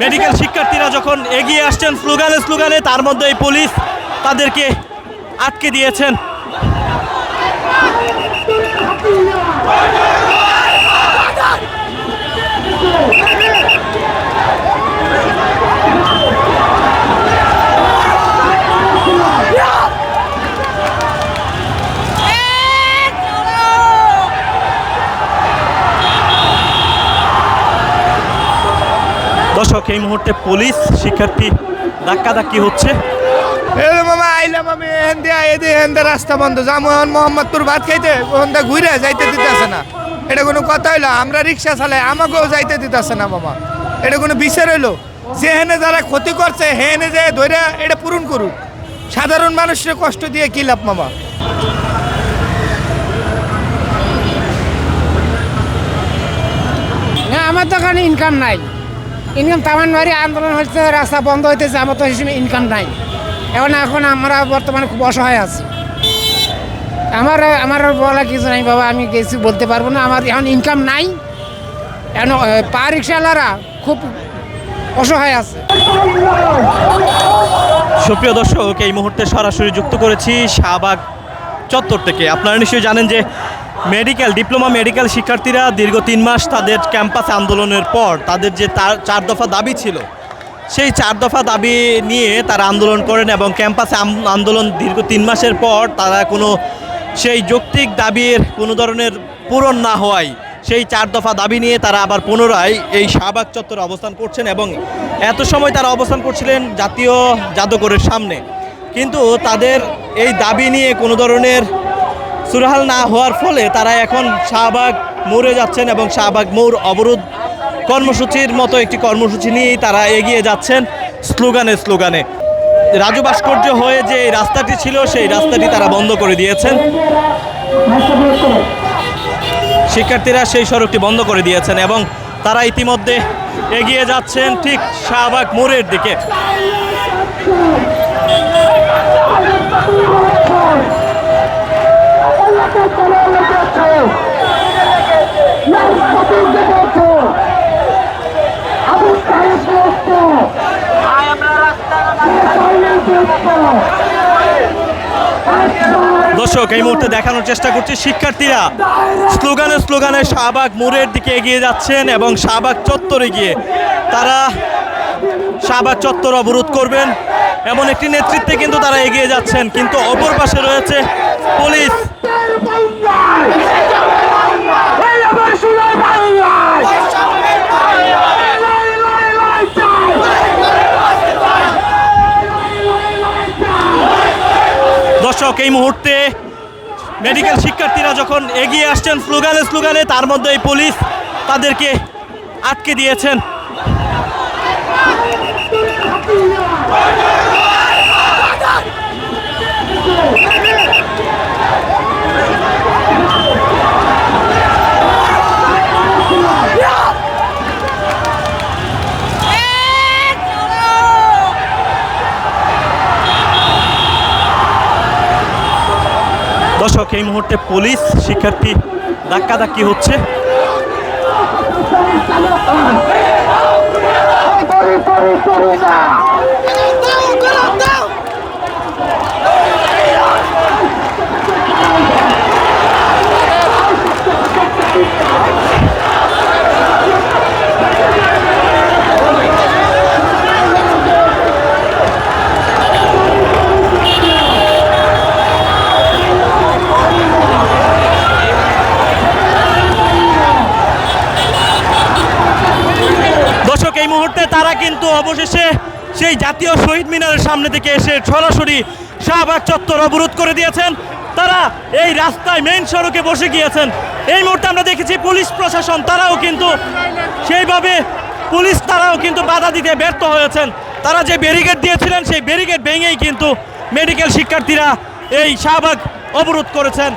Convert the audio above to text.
Medical শিক্ষার্থীরা যখন এগিয়ে আসছেন স্লোগানে স্লোগানে তার মধ্যে এই পুলিশ তাদেরকে আটকে দিয়েছেন। দর্শক এই মুহূর্তে পুলিশ শিক্ষার্থী ধাক্কাধাক্কি হচ্ছে। মামা আইলাম আমি এহেন দিয়া এদি এহেন রাস্তা বন্ধ। যেমন মোহাম্মদপুর ভাত খাইতে ওখান দিয়ে ঘুরে যাইতে দিতেছে না। এটা কোনো কথা হইল? আমরা রিক্সা চালাই আমাকেও যাইতে দিতেছে না মামা। এটা কোনো বিচার হইল? যেহেনে যারা ক্ষতি করছে হেনে যে ধরে এটা পূরণ করুক। সাধারণ মানুষের কষ্ট দিয়ে কি লাভ মামা? না আমার তো এখানে ইনকাম নাই। ইনকাম তামান বাড়ি আন্দোলন হচ্ছে, রাস্তা বন্ধ হইতেছে, আমার তো হিসেবে ইনকাম নাই। এখন এখন আমরা বর্তমানে খুব অসহায় আছি। আমার আমার বলা কিছু নাই, বাবা, আমি কিছু বলতে পারব না। আমার এখন ইনকাম নাই। এখন পা রিক্সাওয়ালারা খুব অসহায় আছে। সুপ্রিয় দর্শক, এই মুহূর্তে সরাসরি যুক্ত করেছি শাহবাগ চত্বর থেকে। আপনারা নিশ্চয়ই জানেন যে মেডিকেল, ডিপ্লোমা মেডিকেল শিক্ষার্থীরা দীর্ঘ তিন মাস তাদের ক্যাম্পাসে আন্দোলনের পর তাদের যে তার চার দফা দাবি ছিল, সেই চার দফা দাবি নিয়ে তারা আন্দোলন করেন এবং ক্যাম্পাসে আন্দোলন দীর্ঘ তিন মাসের পর তারা কোনো সেই যৌক্তিক দাবির কোনো ধরনের পূরণ না হওয়ায় সেই চার দফা দাবি নিয়ে তারা আবার পুনরায় এই শাহবাগ চত্বরে অবস্থান করছেন এবং এত সময় তারা অবস্থান করছিলেন জাতীয় জাদুঘরের সামনে। কিন্তু তাদের এই দাবি নিয়ে কোনো ধরনের সুরাহাল না হওয়ার ফলে তারা এখন শাহবাগ মোড়ে যাচ্ছেন এবং শাহবাগ মোড় অবরোধ কর্মসূচির মতো একটি কর্মসূচি নিয়েই তারা এগিয়ে যাচ্ছেন স্লোগানে স্লোগানে। রাজু ভাস্কর্য হয়ে যে রাস্তাটি ছিল, সেই রাস্তাটি তারা বন্ধ করে দিয়েছেন। শিক্ষার্থীরা সেই সড়কটি বন্ধ করে দিয়েছেন এবং তারা ইতিমধ্যে এগিয়ে যাচ্ছেন ঠিক শাহবাগ মোড়ের দিকে। দর্শক, এই মুহূর্তে দেখানোর চেষ্টা করছি শিক্ষার্থীরা। স্লোগানে স্লোগানে শাহবাগ মোড়ের দিকে এগিয়ে যাচ্ছেন এবং শাহবাগ চত্বরে গিয়ে তারা শাহবাগ চত্বর অবরোধ করবেন। এমন একটি নেতৃত্বে কিন্তু তারা এগিয়ে যাচ্ছেন, কিন্তু অপর পাশে রয়েছে পুলিশ। দর্শক, এই মুহূর্তে মেডিকেল শিক্ষার্থীরা যখন এগিয়ে আসছেন স্লোগানে স্লোগানে, তার মধ্যে এই পুলিশ তাদেরকে আটকে দিয়েছেন। দর্শক এই মুহূর্তে পুলিশ শিক্ষার্থী ধাক্কাধাক্কি হচ্ছে দর্শক এই মুহূর্তে তারা কিন্তু অবশেষে সেই জাতীয় শহীদ মিনারের সামনে থেকে এসে সরাসরি শাহবাগ চত্বর অবরোধ করে দিয়েছেন। তারা এই রাস্তায় মেইন সড়কে বসে গিয়েছেন। এই মুহূর্তে আমরা দেখেছি পুলিশ প্রশাসন, তারাও কিন্তু সেইভাবে পুলিশ তারাও কিন্তু বাধা দিতে ব্যর্থ হয়েছেন। তারা যে ব্যারিকেড দিয়েছিলেন, সেই ব্যারিকেড ভেঙেই কিন্তু মেডিকেল শিক্ষার্থীরা এই শাহবাগ অবরোধ করেছেন।